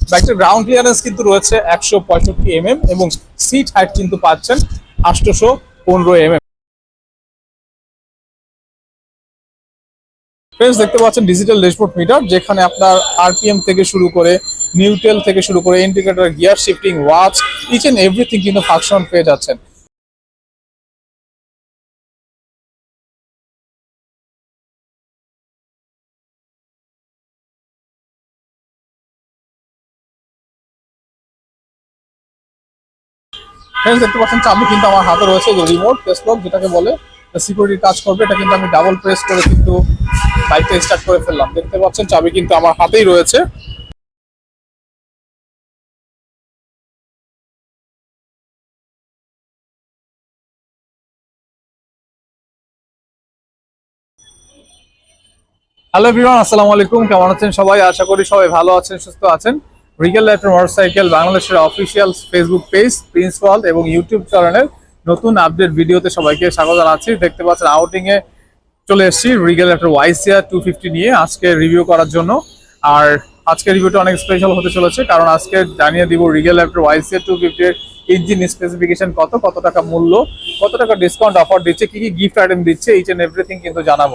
বাইকটার ground clearance কিন্তু রয়েছে একশো পঁয়ষট্টি এমএম এবং সিট হাইট কিন্তু পাচ্ছেন আটশোশো পনেরো এমএম ফ্রেন্ডস দেখতে পাচ্ছেন ডিজিটাল ড্যাশবোর্ড মিটার যেখানে আপনার আরপিএম থেকে শুরু করে নিউটেল থেকে শুরু করে indicator gear shifting watch each everything কিন্তু ফাংশন পেয়ে যাচ্ছেন। ফ্রেন্ডস দেখতে পাচ্ছেন, চাবি কিন্তু আমার হাতে রয়েছে, যে রিমোট লক যেটাকে বলে সিকিউরিটি কাজ করবে, এটা কিন্তু আমি ডাবল প্রেস করে কিন্তু বাইকটা স্টার্ট করে ফেললাম। দেখতে পাচ্ছেন, চাবি কিন্তু আমার হাতেই রয়েছে। হ্যালো এভরিওয়ান আসসালামু আলাইকুম, কেমন আছেন সবাই? আশা করি সবাই ভালো আছেন, সুস্থ আছেন। রিগেল লাইফের মোটরসাইকেল বাংলাদেশের অফিসিয়াল ফেসবুক পেজ প্রিন্সিপাল এবং ইউটিউব চ্যানেলের নতুন আপডেট ভিডিওতে সবাইকে স্বাগত জানাচ্ছি। দেখতে পাচ্ছেন আউটিং এ চলে এসেছি রিগেল লাইফের ওয়াইসিয়া টু ফিফটি নিয়ে আজকে রিভিউ করার জন্য। আর আজকে রিভিউটা অনেক স্পেশাল হতে চলেছে, কারণ আজকে জানিয়ে দিব রিগেল লাইফের ওয়াইসিয়া টু ফিফটির ইঞ্জিন স্পেসিফিকেশন কত কত টাকা মূল্য, কত টাকা ডিসকাউন্ট অফার দিচ্ছে, কি কি গিফট আইটেম দিচ্ছে ইচ এন্ড এভরিথিং কিন্তু জানাব।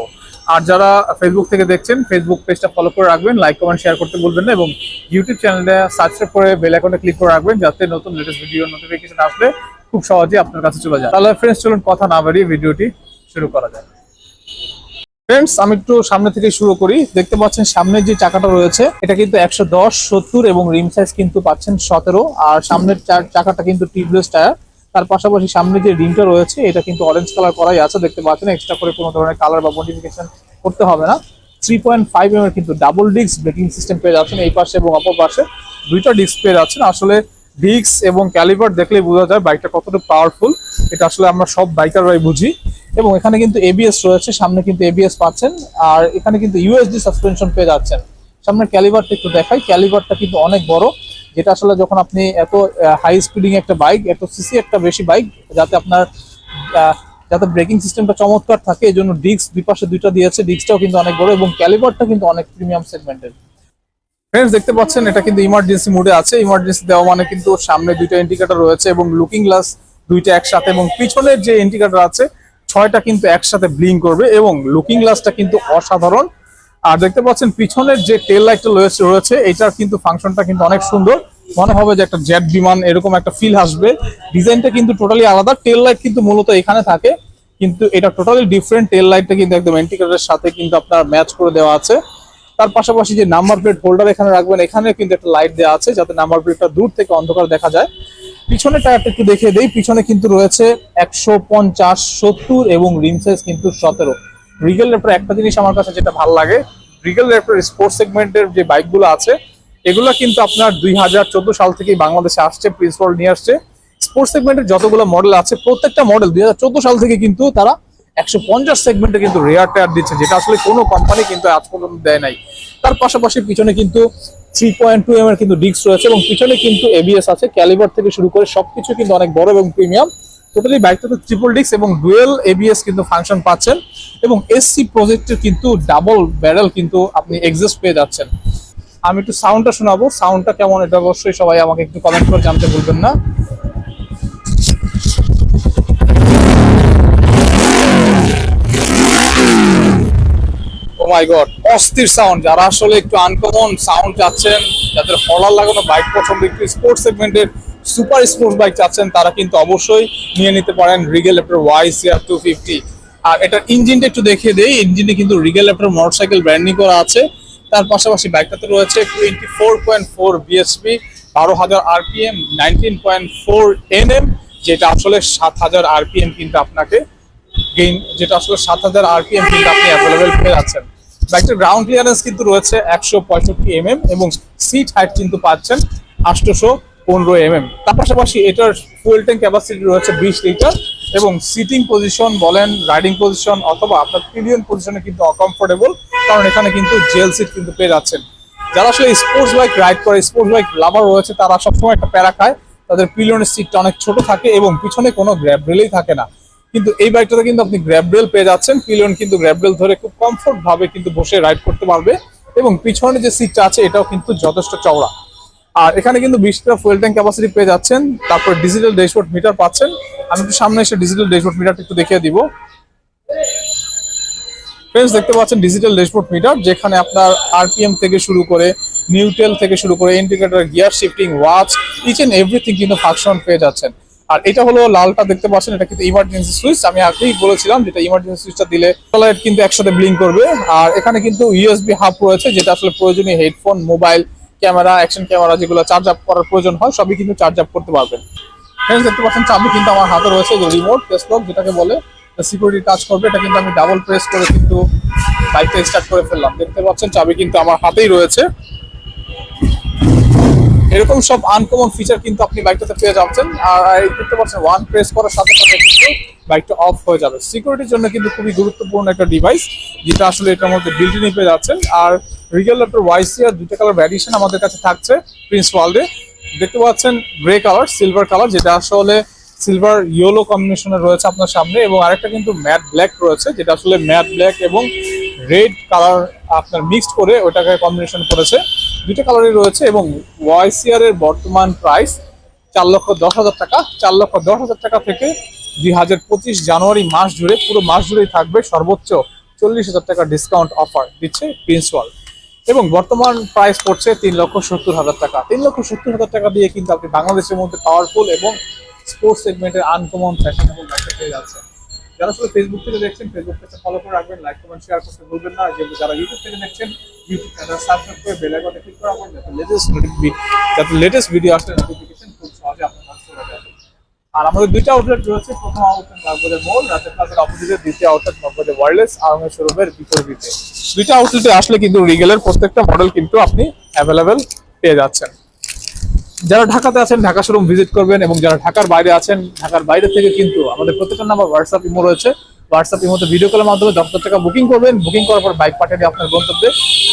আর যারা ফেসবুক থেকে দেখছেন ফেসবুক পেজটা ফলো করে রাখবেন লাইক কমেন্ট শেয়ার করতে ভুলবেন না এবং ইউটিউব চ্যানেলটা সাবস্ক্রাইব করে বেল আইকনে ক্লিক করে রাখবেন যাতে নতুন লেটেস্ট ভিডিও নোটিফিকেশন আসলে খুব সহজে আপনার কাছে চলে যায়। তাহলে ফ্রেন্ডস চলুন কথা না বাড়িয়ে ভিডিওটি শুরু করা যায় ফ্রেন্ডস আমি একটু সামনে থেকে শুরু করি। দেখতে পাচ্ছেন সামনের যে চাকাটা রয়েছে, এটা কিন্তু একশো দশ, সত্তর এবং রিম সাইজ কিন্তু পাচ্ছেন সতেরো। আর সামনের চাকাটা কিন্তু টিউবলেস টায়ার। তার পাশাপাশি সামনে যে রিমটা রয়েছে, এটা কিন্তু অরেঞ্জ কালার করাই আছে। দেখতে পাচ্ছেন এক্সট্রা করে কোনো ধরনের কালার বা মডিফিকেশন করতে হবে না। থ্রি পয়েন্ট ফাইভ এম এর কিন্তু ডাবল ডিস্ক ব্রেকিং সিস্টেম পেয়ে যাচ্ছেন, এই পাশে এবং অপর পাশে দুইটা ডিস্ক পেয়ে যাচ্ছেন। আসলে ডিস্ক এবং ক্যালিভার দেখলেই বোঝা যায় বাইকটা কতটা পাওয়ারফুল এটা আসলে আমরা সব বাইকাররাই বুঝি। এবং এখানে কিন্তু এবিএস রয়েছে, সামনে কিন্তু এবিএস পাচ্ছেন। আর এখানে কিন্তু ইউএসডি সাসপেনশন পেয়ে যাচ্ছেন। সামনে ক্যালিভারটা একটু দেখাই। ক্যালিভারটা কিন্তু অনেক বড়, যেটা আসলে যখন আপনি এত হাই স্পিডিং একটা বাইক এত সিসি একটা বেশি বাইক যাতে আপনার যাতে ব্রেকিং সিস্টেমটা চমৎকার থাকে এই জন্য ডিস্ক দুই পাশে দুইটা দিয়েছে। ডিস্কটাও কিন্তু অনেক বড় এবং ক্যালিভারটা কিন্তু অনেক প্রিমিয়াম সেগমেন্টের ফ্রেন্ডস দেখতে পাচ্ছেন, এটা কিন্তু ইমার্জেন্সি মোডে আছে। ইমার্জেন্সি দেওয়া মানে কিন্তু সামনে দুইটা ইন্ডিকেটর রয়েছে এবং লুকিং গ্লাস দুইটা একসাথে এবং পিছনের যে ইন্ডিকেটর আছে, ছয়টা কিন্তু একসাথে ব্লিং করবে এবং লুকিং গ্লাসটা কিন্তু অসাধারণ। আর দেখতে পাচ্ছেন, পিছনের যে টেল লাইটটা রয়েছে রয়েছে, এটার কিন্তু ফাংশনটা কিন্তু অনেক সুন্দর। মনে হবে যে একটা জেট বিমান, এরকম একটা ফিল আসবে। ডিজাইনটা কিন্তু টোটালি আলাদা। টেল লাইট কিন্তু মূলত এখানে থাকে। কিন্তু এটা টোটালি ডিফারেন্ট টেল লাইটটা কিন্তু একদম ইন্ডিকেটরের সাথে কিন্তু আপনার ম্যাচ করে দেওয়া আছে। তার পাশাপাশি যে নাম্বার প্লেট হোল্ডার এখানে রাখবেন এখানে কিন্তু একটা লাইট দেওয়া আছে যাতে নাম্বার প্লেটটা দূর থেকে অন্ধকার দেখা যায়। পিছনে টায়ারটা একটু দেখিয়ে দেই, পিছনে কিন্তু রয়েছে একশো পঞ্চাশ সত্তর এবং রিম সাইজ কিন্তু সতেরো। রিগেল র্যাপটার একটা জিনিস আমার কাছে যেটা ভালো লাগে রিগেল র্যাপটার স্পোর্টস সেগমেন্টের যে বাইকগুলো আছে, এগুলো কিন্তু আপনার দুই হাজার চোদ্দ সাল থেকেই বাংলাদেশে আসছে প্রিন্সিপাল নিয়ে আসছে। স্পোর্টস সেগমেন্টের যতগুলো মডেল আছে, প্রত্যেকটা মডেল দুই হাজার চোদ্দ সাল থেকে কিন্তু তারা একশো পঞ্চাশ সেগমেন্টে কিন্তু রেয়ার টায়ার দিচ্ছে, যেটা আসলে কোনো কোম্পানি কিন্তু আজ পর্যন্ত দেয় নাই। তার পাশাপাশি পিছনে কিন্তু থ্রি পয়েন্ট টু এম এর কিন্তু ডিস্ক রয়েছে এবং পিছনে কিন্তু এবিএস আছে ক্যালিবার থেকে শুরু করে সবকিছু কিন্তু অনেক বড় এবং প্রিমিয়াম টোটালি বাইকটাতে ট্রিপল ডিস্ক এবং ডুয়েল এবিএস কিন্তু ফাংশন পাচ্ছেন এবং এসসি প্রজেক্টের কিন্তু ডাবল ব্যারেল কিন্তু আপনি এক্সিস্ট পেয়ে যাচ্ছেন। আমি একটু সাউন্ডটা শোনাবো। সাউন্ডটা কেমন, এটা অবশ্যই সবাই আমাকে একটু কমেন্ট করে জানতে ভুলবেন না। মাই গড অস্থির সাউন্ড যারা আসলে একটু আনকমন সাউন্ড চাচ্ছেন, যাদের হলার লাগানো বাইক পছন্দ, একটু স্পোর্টস সেগমেন্টের সুপার স্পোর্টস বাইক চাচ্ছেন, তারা কিন্তু অবশ্যই নিয়ে নিতে পারেন Regal Raptor Y CR two fifty আর এটার ইঞ্জিনটা একটু দেখিয়ে দেই। ইঞ্জিনে কিন্তু রিগেল ল্যাপটর মোটরসাইকেল ব্র্যান্ডিং করা আছে। তার পাশাপাশি বাইকটাতে রয়েছে twenty four point four BSP বারো হাজার RPM nineteen point four NM যেটা আসলে সাত হাজার আরপিএম কিন্তু আপনাকে গেইন যেটা আসলে সাত হাজার আরপিএম কিন্তু আপনি অ্যাভেলেবেল পেয়ে যাচ্ছেন। বাইকটার গ্রাউন্ড ক্লিয়ারেন্স কিন্তু রয়েছে একশো পঁয়ষট্টি এমএম এবং সিট হাইট কিন্তু পাচ্ছেন আটশোশো পনেরো এমএম তার পাশাপাশি এটার ফুয়েল ট্যাঙ্ক ক্যাপাসিটি রয়েছে বিশ লিটার এবং সিটিং পজিশন বলেন রাইডিং পজিশন অথবা আপনার পিলিয়ন পজিশনে কিন্তু অকমফোর্টেবল কারণ এখানে কিন্তু জেল সিট কিন্তু পেয়ে যাচ্ছেন। যারা আসলে স্পোর্টস বাইক রাইড করে স্পোর্টস বাইক লাভার রয়েছে, তারা সবসময় একটা প্যারা খায়। তাদের পিলিয়নের সিটটা অনেক ছোট থাকে এবং পিছনে কোনো গ্র্যাব রেলেই থাকে না। কিন্তু এই বাইকটাতে কিন্তু আপনি গ্র্যাব রেল পেয়ে যাচ্ছেন। পিলিয়ন কিন্তু গ্র্যাব রেল ধরে খুব কমফোর্ট ভাবে কিন্তু বসে রাইড করতে পারবে এবং পিছনে যে সিটটা আছে, এটাও কিন্তু যথেষ্ট চওড়া। আর এখানে কিন্তু বিশটা ফুয়েল ট্যাঙ্ক ক্যাপাসিটি পেয়ে যাচ্ছেন। তারপর ডিজিটাল ড্যাশবোর্ড মিটার পাচ্ছেন। আমি একটু সামনে এসে ডিজিটাল ড্যাশবোর্ড মিটারটা একটু দেখিয়ে দিব। ফ্রেন্ডস দেখতে পাচ্ছেন ডিজিটাল ড্যাশবোর্ড মিটার যেখানে আপনার আরপিএম থেকে শুরু করে নিউটেল থেকে শুরু করে indicator gear shifting watch each and everything কিন্তু ফাংশন পেয়ে যাচ্ছেন। আর এটা হলো লালটা দেখতে পাচ্ছেন, এটা কিন্তু ইমার্জেন্সি সুইচ আমি আগেই বলেছিলাম যেটা ইমার্জেন্সি সুইচটা দিলে লাইট কিন্তু একসাথে ব্লিঙ্ক করবে। আর এখানে কিন্তু ইউএসবি হাব রয়েছে, যেটা আসলে প্রয়োজনীয় headphone mobile camera action camera যেগুলো চার্জ আপ করার প্রয়োজন হয়, সবই কিন্তু চার্জ আপ করতে পারবেন ফ্রেন্ডস দেখতে পাচ্ছেন, চাবি কিন্তু আমার হাতে রয়েছে যে রিমোট লক যেটাকে বলে সিকিউরিটি কাজ করবে। এটা কিন্তু আমি ডাবল প্রেস করে কিন্তু বাইকটা স্টার্ট করে ফেললাম। দেখতে পাচ্ছেন, চাবি কিন্তু আমার হাতেই রয়েছে। এরকম সব আনকমন ফিচার কিন্তু আপনি বাইকটাতে পেয়ে যাচ্ছেন। আর দেখতে পাচ্ছেন ওয়ান প্রেস করার সাথে সাথে কিন্তু বাইকটা অফ হয়ে যাবে। সিকিউরিটির জন্য কিন্তু খুবই গুরুত্বপূর্ণ একটা ডিভাইস যেটা আসলে এটার মধ্যে ইন পেয়ে যাচ্ছেন। আর রিগেলেটর ওয়াইসি আর দুটো কালার ভ্যারিয়েশন আমাদের কাছে থাকছে প্রিন্স ওয়ার্ল্ডে দেখতে পাচ্ছেন গ্রে কালার সিলভার কালার যেটা আসলে সিলভার ইয়েলো কম্বিনেশনে রয়েছে আপনার সামনে। এবং আরেকটা কিন্তু ম্যাট ব্ল্যাক রয়েছে, যেটা আসলে ম্যাট ব্ল্যাক এবং রেড কালার আপনার মিক্সড করে ওটাকে কম্বিনেশন করেছে। দুটো কালারই রয়েছে এবং ওয়াইসিআর এর বর্তমান প্রাইস চার লক্ষ দশ হাজার টাকা। চার লক্ষ দশ হাজার টাকা থেকে দুই হাজার পঁচিশ জানুয়ারি মাস জুড়ে, পুরো মাস জুড়েই থাকবে সর্বোচ্চ চল্লিশ হাজার টাকা ডিসকাউন্ট অফার দিচ্ছে প্রিন্সওয়াল এবং বর্তমান প্রাইস পড়ছে তিন লক্ষ সত্তর হাজার টাকা। তিন লক্ষ সত্তর হাজার টাকা দিয়ে কিন্তু আপনি বাংলাদেশের মধ্যে পাওয়ারফুল এবং স্পোর্টস সেগমেন্টের আনকমন ফ্যাশনেবল বাইকটা পেয়ে যাচ্ছেন। যারা আসলে ফেসবুক থেকে দেখছেন ফেসবুক পেজে ফলো করে রাখবেন লাইক কমেন্ট শেয়ার করতে ভুলবেন না। যে যারা ইউটিউব থেকে দেখছেন ইউটিউব চ্যানেল সাবস্ক্রাইব করে বেল আইকনে ক্লিক করে রাখবেন, যাতে লেটেস্ট যাতে লেটেস্ট ভিডিও আসলে নোটিফিকেশন খুব সহজে আপনার কাছে চলে যাবে আর আমাদের দুইটা আউটলেট রয়েছে। প্রথম আউটলেট বাগবাজার মোড় রাতের প্লাজার অপোজিটে দ্বিতীয় আউটলেট বাগবাজার ওয়ারলেস আরঙের শোরুমের বিপরীতে দুইটা আউটলেটে আসলে কিন্তু রিগেলের প্রত্যেকটা মডেল কিন্তু আপনি অ্যাভেলেবেল পেয়ে যাচ্ছেন। যারা ঢাকাতে আছেন, ঢাকা শোরুম ভিজিট করবেন এবং যারা ঢাকার বাইরে আছেন, ঢাকার বাইরে থেকে কিন্তু আমাদের প্রত্যেকটা নাম্বার হোয়াটসঅ্যাপ ইমো রয়েছে। হোয়াটসঅ্যাপ ইমোতে ভিডিও কলের মাধ্যমে দশ টাকা বুকিং করবেন। বুকিং করার পর বাইক পাঠিয়ে দিয়ে আপনার গন্তব্যে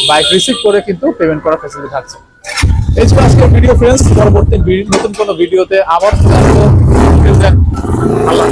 বাইক রিসিভ করে কিন্তু পেমেন্ট করার ফেসিলিটি থাকছে। এই ছিল আজকের ভিডিও ফ্রেন্ডস পরবর্তী নতুন কোনো ভিডিওতে আবার আল্লাহ।